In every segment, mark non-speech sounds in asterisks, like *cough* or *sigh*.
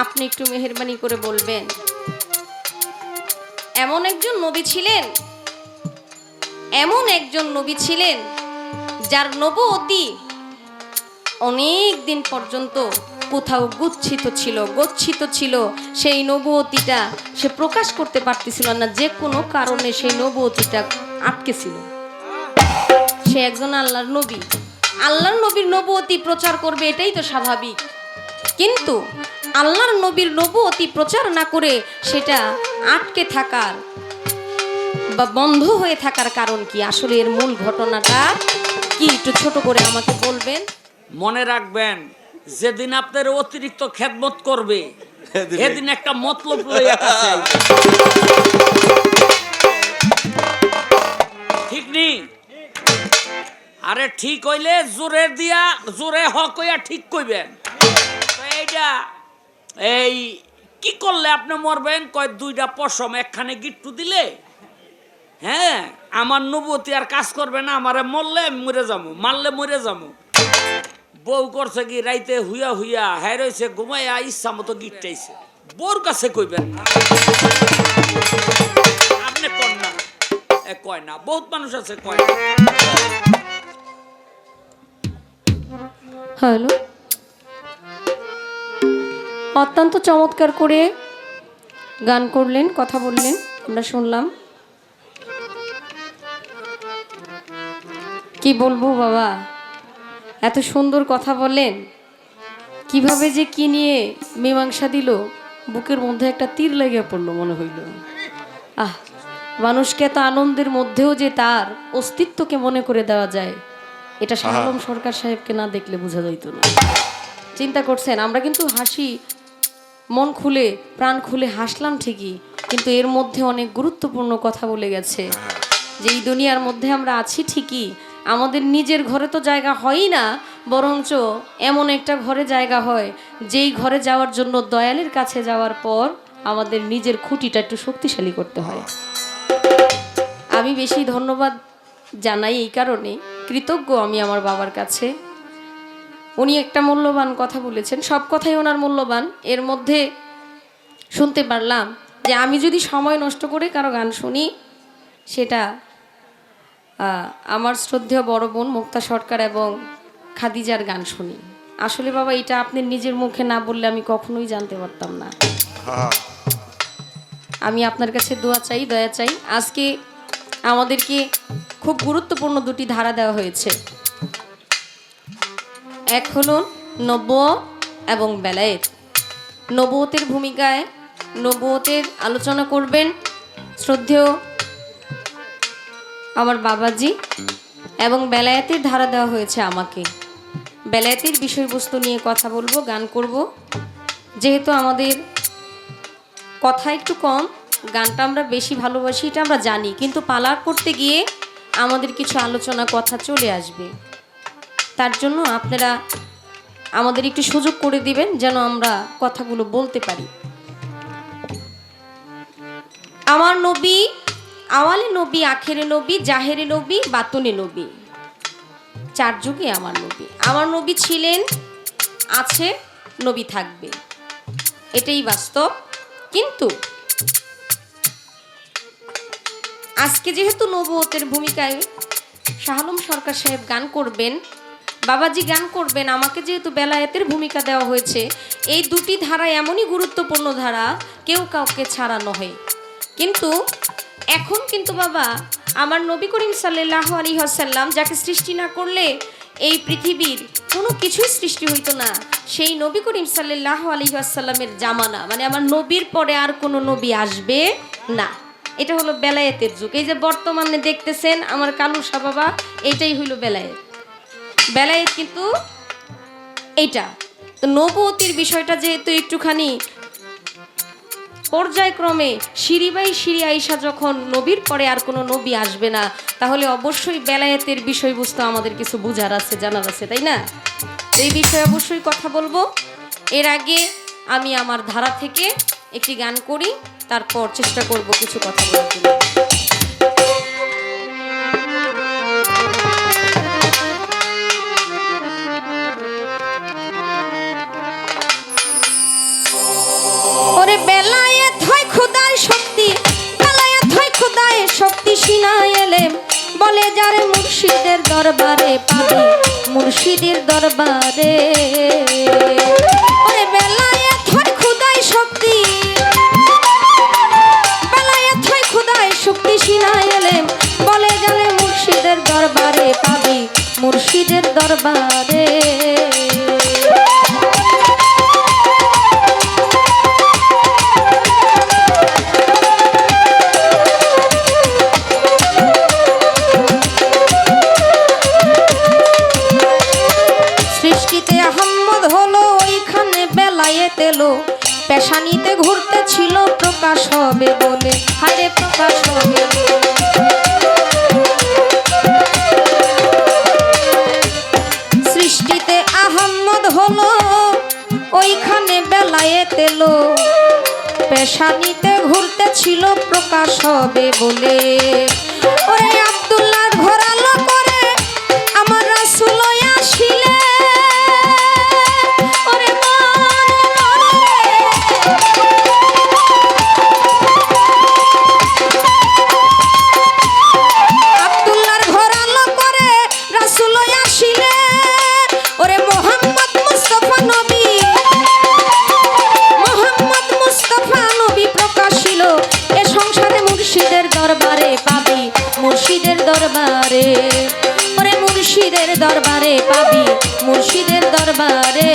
আপনি একটু মেহেরবানি করে বলবেন। এমন একজন নবী ছিলেন, এমন একজন নবী ছিলেন যার নবতী অনেক দিন পর্যন্ত কোথাও গুচ্ছিত ছিল, গচ্ছিত ছিল। সেই নবতীটা সে প্রকাশ করতে পারতেছিল না, যে কোনো কারণে সেই নবতীটা আটকে ছিল সে একজন আল্লাহর নবী। আল্লাহর নবীর নবতী প্রচার করবে, এটাই তো স্বাভাবিক। কিন্তু আল্লাহর নবীর নবতী প্রচার না করে সেটা আটকে থাকার বা বন্ধ হয়ে থাকার কারণ কি? আসলে এর মূল ঘটনাটা কি? একটু ছোট করে আমাকে বলবেন। মনে রাখবেন যেদিন আপনার অতিরিক্ত খেদমত করবে সেদিনে- এদিন একটা মতলব লইয়া ঠিক নি? আরে ঠিক হইলে জোরে দিয়া জোরে হক হইয়া ঠিক কইবেন। এইটা এই, কি করলে আপনি মরবেন? কয়, দুইটা পশম, একখানে গিট্টু দিলে? হ্যাঁ আমার নবতী আর কাজ করবে না, আমারে মরলে মরে যাব, মারলে মরে যাব। বউ করছে কি, রাইতে হুইয়া হুইয়া হ্যাঁ রয়েছে, ঘুমাইয়া ইচ্ছা মতো গিটটাইছে বউর কাছে কইবেন। আপনি কন না। কয় না, বহুত মানুষ আছে, কয় না। হ্যালো? অত্যন্ত চমৎকার করে গান করলেন কথা বললেন আমরা শুনলাম। কি বলব বাবা? এত সুন্দর কথা বললেন। কীভাবে যে কি নিয়ে মীমাংসা দিল বুকের মধ্যে একটা তীর লেগে পড়ল মনে হইল। আহ মানুষকে এত আনন্দের মধ্যেও যে তার অস্তিত্বকে মনে করে দেওয়া যায় এটা আলম সরকার সাহেবকে না দেখলে বোঝা যাইতো না। চিন্তা করছেন আমরা কিন্তু হাসি মন খুলে, প্রাণ খুলে হাসলাম ঠিকই, কিন্তু এর মধ্যে অনেক গুরুত্বপূর্ণ কথা বলে গেছে। যে এই দুনিয়ার মধ্যে আমরা আছি ঠিকই, আমাদের নিজের ঘরে তো জায়গা হয়ই না, বরঞ্চ এমন একটা ঘরে জায়গা হয়, যেই ঘরে যাওয়ার জন্য দয়ালের কাছে যাওয়ার পর আমাদের নিজের খুঁটিটা একটু শক্তিশালী করতে হয়। আমি বেশি ধন্যবাদ জানাই এই কারণে। কৃতজ্ঞ আমি আমার বাবার কাছে। উনি একটা মূল্যবান কথা বলেছেন। সব কথাই ওনার মূল্যবান। এর মধ্যে শুনতে পারলাম যে আমি যদি সময় নষ্ট করে কারও গান শুনি, সেটা আমার শ্রদ্ধেয় বড় বোন মুক্তা সরকার এবং খাদিজার গান শুনি। আসলে বাবা, এটা আপনি নিজের মুখে না বললে আমি কখনোই জানতে পারতাম না। আমি আপনার কাছে দোয়া চাই, দয়া চাই। আজকে আমাদেরকে খুব গুরুত্বপূর্ণ দুটি ধারা দেওয়া হয়েছে। এক হলো নব্য এবং বেলায়েত। নবতের ভূমিকায় নবুয়তের আলোচনা করবেন শ্রদ্ধেয় আমার বাবাজি এবং বেলায়েতের ধারা দেওয়া হয়েছে আমাকে। বেলায়েতের বিষয়বস্তু নিয়ে কথা বলব, গান করব। যেহেতু আমাদের কথা একটু কম, গানটা আমরা বেশি ভালোবাসি, এটা আমরা জানি। কিন্তু পালার করতে গিয়ে আমাদের কিছু আলোচনা, কথা চলে আসবে। তার জন্য আপনারা আমাদের একটু সুযোগ করে দিবেন যেন আমরা কথাগুলো বলতে পারি। আমার নবী আওয়ালে নবী, আখেরে নবী, জাহেরে নবী, বাতুনে নবী। চার যুগে আমার নবী। আমার নবী ছিলেন, আছে, নবী থাকবে। এটাই বাস্তব। কিন্তু আজকে যেহেতু নবতের ভূমিকায় শাহালম সরকার সাহেব গান করবেন বাবাজি গান করবেন, আমাকে যেহেতু বেলায়েতের ভূমিকা দেওয়া হয়েছে, এই দুটি ধারা এমনই গুরুত্বপূর্ণ ধারা, কেউ কাউকে ছাড়া নহে। কিন্তু এখন কিন্তু বাবা, আমার নবী করিম সাল্লাহ আলী হাসাল্লাম যাকে সৃষ্টি না করলে এই পৃথিবীর কোনো কিছুই সৃষ্টি হইতো না, সেই নবী করিম সাল্লাহ আলী আসাল্লামের জামানা। মানে আমার নবীর পরে আর কোনো নবী আসবে না। এটা হলো বেলায়েতের যুগ। এই যে বর্তমানে দেখতেছেন আমার কালু শাহ বাবা, এইটাই হইল বেলায়েত। বেলায়েত কিন্তু এইটা। তো নবতির বিষয়টা যেহেতু একটুখানি পর্যায়ক্রমে সিঁড়ি বাই সিঁড়ি আইসা যখন নবীর পরে আর কোনো নবী আসবে না, তাহলে অবশ্যই বেলায়েতের বিষয়বস্তু আমাদের কিছু বোঝার আছে, জানার আছে, তাই না? এই বিষয়ে অবশ্যই কথা বলব। এর আগে আমি আমার ধারা থেকে একটি গান করি, তারপর চেষ্টা করব কিছু কথা বলার জন্য। ওরে বেলায়েত হয় খুদার শক্তি বেলায়েত হয় খুদায় শক্তি, সিনায় এলেম। বলে যারে মুর্শিদের দরবারে পাবি, মুর্শিদের দরবারে। ওরে বেলায়েত হয় খুদায় শক্তি বেলায়েত হয় খুদায় শক্তি, সিনায় এলেম। বলে যারে মুর্শিদের দরবারে পাবি, মুর্শিদের দরবারে। হবে বলে। দরবারে পাবি মুর্শিদের দরবারে।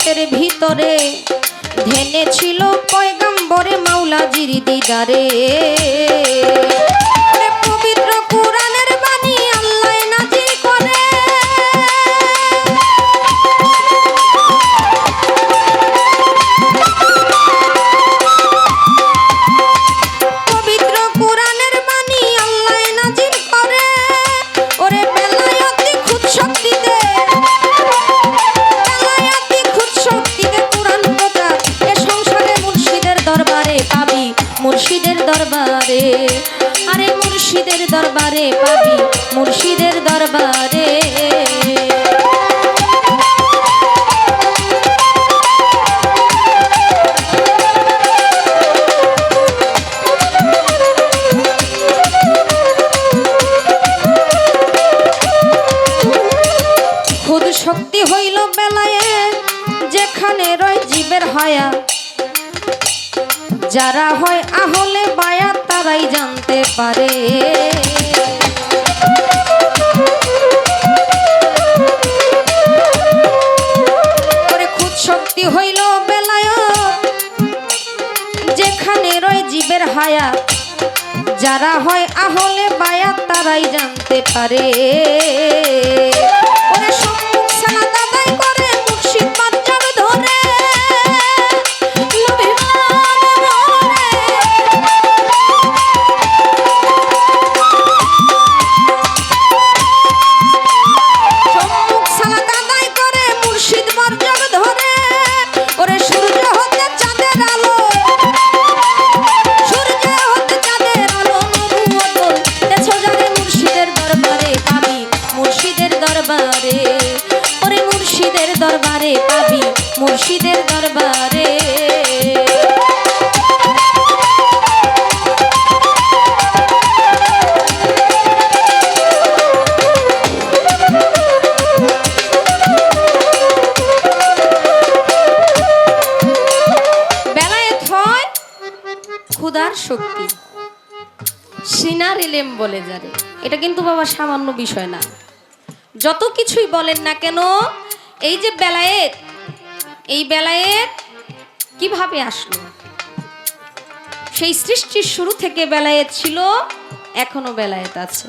পর্বতের ভিতরে ধেনে ছিল পয়গাম্বরে মাওলাজির দিদারে। দরবারে। আরে মুর্শিদের দরবারে পাবি মুর্শিদের দরবারে। যারা হয় আহলে বায়া তারাই জানতে পারে। খুদ শক্তি হইল বেলায় যেখানে রয় জীবের হায়া যারা হয় আহলে বায়াত, তারাই জানতে পারে। সম্মুখ আদায় করে সিনার এলেম বলে যারে। এটা কিন্তু বাবা সামান্য বিষয় না। যত কিছুই বলেন না কেন, এই যে বেলায়েত, এই বেলায়েত কীভাবে আসলো? সেই সৃষ্টির শুরু থেকে বেলায়েত ছিল, এখনও বেলায়েত আছে।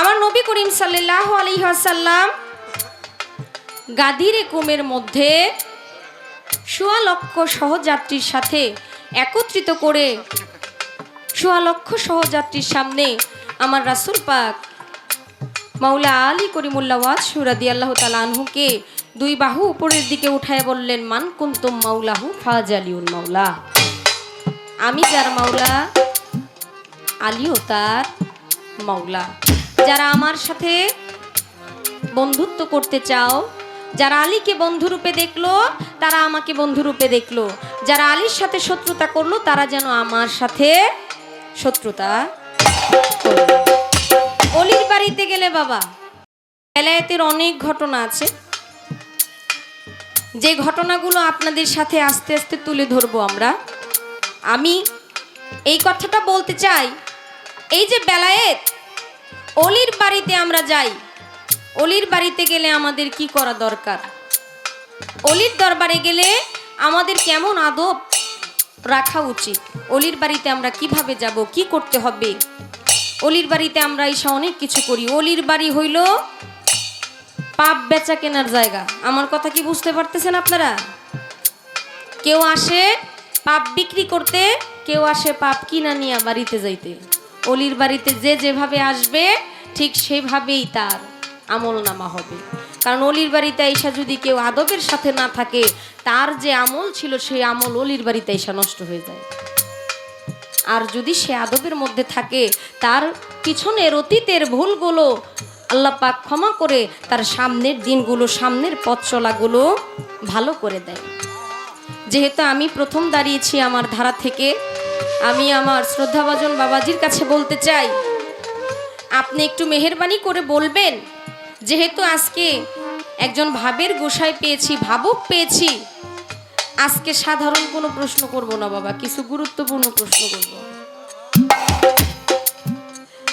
আমার নবী করিম সাল্লাহ আলী আসাল্লাম গাদির কুমের মধ্যে সোয়া লক্ষ সহযাত্রীর সাথে একত্রিত করে সোয়া লক্ষ সহযাত্রীর সামনে আমার রাসুল পাক মাওলা আলী করিমুল্লা ওয়াজ সুরাদি আল্লাহ তালা আনহুকে দুই বাহু উপরের দিকে উঠায় বললেন, মান কুন্তুম মাওলাহু ফাজ আলিউল মাওলা? আমি যার মাওলা, আলীও তার মাওলা। যারা আমার সাথে বন্ধুত্ব করতে চাও, যারা আলীকে বন্ধুরূপে দেখল, তারা আমাকে বন্ধুরূপে দেখল। যারা আলীর সাথে শত্রুতা করল, তারা যেন আমার সাথে শত্রুতা অলির বাড়িতে গেলে বাবা বেলায়েতের অনেক ঘটনা আছে। যে ঘটনাগুলো আপনাদের সাথে আস্তে আস্তে তুলে ধরবো আমরা। আমি এই কথাটা বলতে চাই, এই যে বেলায়েত, অলির বাড়িতে আমরা যাই। অলির বাড়িতে গেলে আমাদের কি করা দরকার? অলির দরবারে গেলে আমাদের কেমন আদব? রাখা উচিত। অলির বাড়িতে আমরা কীভাবে যাব, কি করতে হবে? অলির বাড়িতে আমরা এসে অনেক কিছু করি। অলির বাড়ি হইল পাপ বেচা কেনার জায়গা। আমার কথা কি বুঝতে পারতেছেন আপনারা? কেউ আসে পাপ বিক্রি করতে, কেউ আসে পাপ কিনা নিয়ে বাড়িতে যাইতে। অলির বাড়িতে যে যেভাবে আসবে, ঠিক সেভাবেই তার আমল নামা হবে। কারণ অলির বাড়িতে আইসা যদি কেউ আদবের সাথে না থাকে, তার যে আমল ছিল, সেই আমল অলির বাড়িতে আইসা নষ্ট হয়ে যায়। আর যদি সে আদবের মধ্যে থাকে, তার পিছনের অতীতের ভুলগুলো আল্লাহ পাক ক্ষমা করে, তার সামনের দিনগুলো, সামনের পথ চলাগুলো ভালো করে দেয়। যেহেতু আমি প্রথম দাঁড়িয়েছি আমার ধারা থেকে, আমি আমার শ্রদ্ধাভাজন বাবাজির কাছে বলতে চাই, আপনি একটু মেহেরবানি করে বলবেন? যেহেতু আজকে একজন ভাবের গোসাই পেয়েছি, ভাবুক পেয়েছি, আজকে সাধারণ কোনো প্রশ্ন করব না বাবা, কিছু গুরুত্বপূর্ণ প্রশ্ন করব।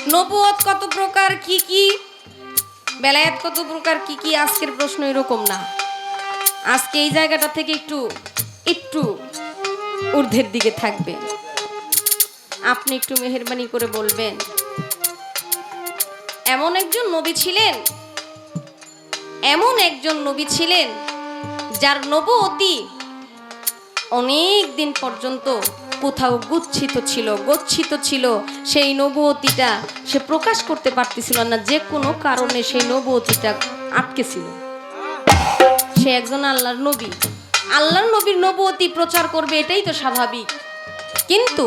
নবুয়ত কত প্রকার, কি কি? বেলায়েত কত প্রকার, কি কি? আজকের প্রশ্ন এরকম না। আজকে এই জায়গাটা থেকে একটু একটু ঊর্ধ্বের দিকে থাকবে। আপনি একটু মেহেরবানি করে বলবেন। এমন একজন নবী ছিলেন এমন একজন নবী ছিলেন যার নবতী অনেক দিন পর্যন্ত কোথাও গুচ্ছিত ছিল, গচ্ছিত ছিল। সেই নবতিটা সে প্রকাশ করতে পারতেছিল না, যে কোনো কারণে সেই নবতিটা আটকে ছিল সে একজন আল্লাহর নবী। আল্লাহর নবীর নবতী প্রচার করবে, এটাই তো স্বাভাবিক। কিন্তু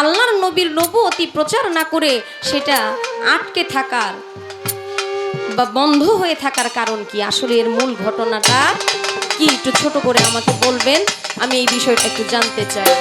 আল্লাহর নবীর নবতী প্রচার না করে সেটা আটকে থাকার বা বন্ধ হয়ে থাকার কারণ কি? আসলে এর মূল ঘটনাটা কি? একটু ছোট করে আমাকে বলবেন। আমি এই বিষয়টা একটু জানতে চাই।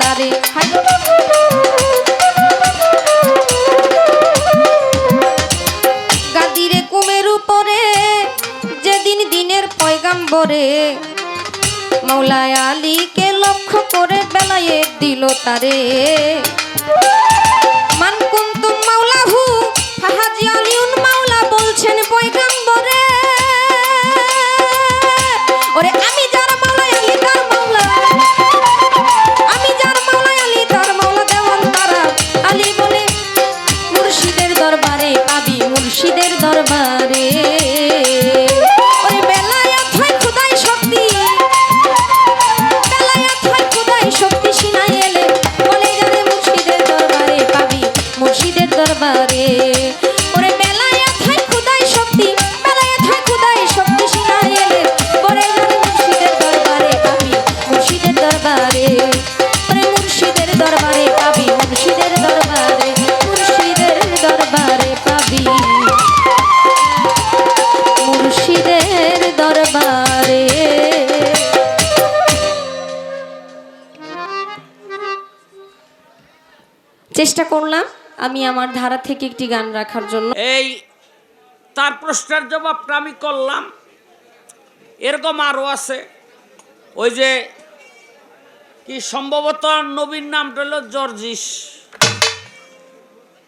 তারে। গাদিরে কুমের উপরে যেদিন দিনের পয়গাম্বরে মৌলায় আলীকে লক্ষ্য করে বেলায় দিল তারে। চেষ্টা করলাম আমি আমার ধারা থেকে একটি গান রাখার জন্য। এই তার প্রশ্নের জবাবটা আমি করলাম। এরকম আরও আছে। ওই যে কি সম্ভবত নবীর নামটা হলো জর্জিস।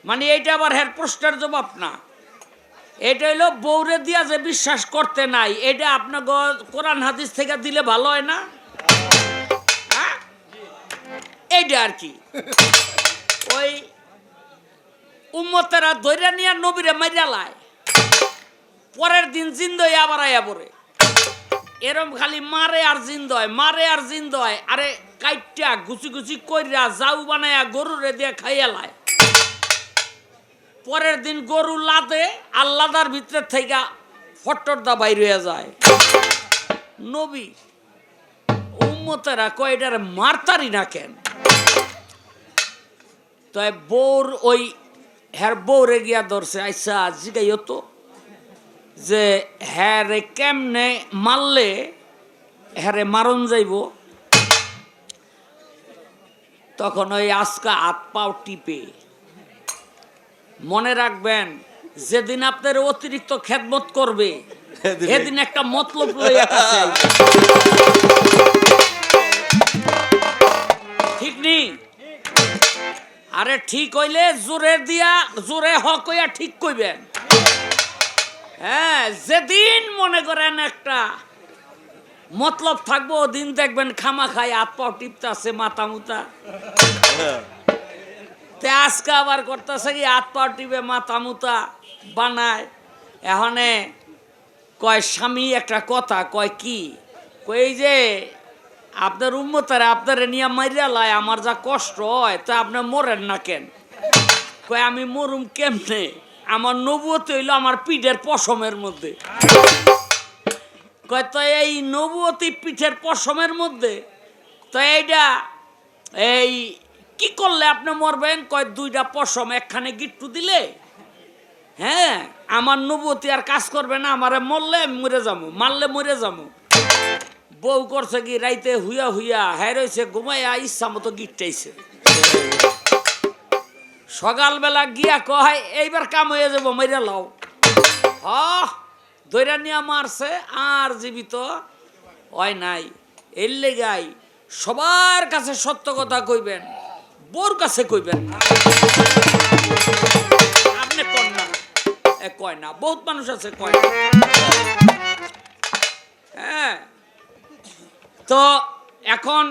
মানে এইটা আবার হেড প্রশ্নের জবাব না। এটা হইল বৌরে দিয়া যে বিশ্বাস করতে নাই এটা আপনার কোরআন হাদিস থেকে দিলে ভালো হয় না? হ্যাঁ? এইটা আর কি। ওই উম্মতেরা ধৈর্য নিয়ে নবীরে মাইরা লায়। পরের দিন জিন্দ হয়ে আবার আয়া পড়ে। এরম খালি মারে আর জিন্দ হয়, মারে আর জিন্দ হয়। আরে কাইটা গুছি গুছি কইরা যাও বানায়া গরুরে দিয়ে খাইয়া লায়। পরের দিন গরু লাদে আর লাদার ভিতরে থেকে ফটরদা বাইর হয়ে যায়। নবী, উম্মতেরা কয়টার মারতারি না কেন? তো বউর ওই হ্যার বউরে গিয়া ধরছে আইসা জিগাইও তো যে হ্যারে কেমনে মারলে হ্যারে মারণ যাইব? তখন ওই আজকা হাত পাও টিপে। মনে রাখবেন যেদিন আপনার অতিরিক্ত খেদমত করবে *laughs* সেদিন একটা মতলব লইয়া *laughs* আরে ঠিক হইলে জোরে দিয়া, জোরে হক হইয়া ঠিক কইবেন। হ্যাঁ যেদিন মনে করেন একটা মতলব থাকব, ওদিন দেখবেন খামা খাই হাত পাও টিপতাছে, মাথা মুতা। তে আজকে আবার করতেছে কি হাত পা টিপে, মাথা মুতা বানায়। এখানে কয় স্বামী একটা কথা, কয় কি? কই যে আপনার উন্মতারে আপনারে নিয়ে মারিয়া লায় আমার যা কষ্ট হয়, তা আপনি মরেন না কেন? কয়, আমি মরুম কেমনে? আমার নবুয়তে হইল আমার পিঠের পশমের মধ্যে। কয়, তো এই নবুয়তি পিঠের পশমের মধ্যে? তো এইটা এই কি করলে আপনি মরবেন? কয় দুইটা পশম একখানে গিট্টু দিলে? হ্যাঁ আমার নবতী আর কাজ করবে না, আমারে মরলে মরে যাব, মারলে মরে যাব। বউ করছে কি, রাইতে হুইয়া হুইয়া হ্যাঁ রয়েছে, ঘুমাইয়া ইচ্ছা মতো গিটটাইছে সকালবেলা গিয়া কয়, এইবার কাম হয়ে যাব মেরে লাও। হ দৈরা নিয়ে মারছে, আর জীবিত হয় নাই। এর লেগাই সবার কাছে সত্য কথা কইবেন বোর কাছে কইবেন আপনি কন না? কয় না, বহুত মানুষ আছে, কয় না। হ্যাঁ। তো এখন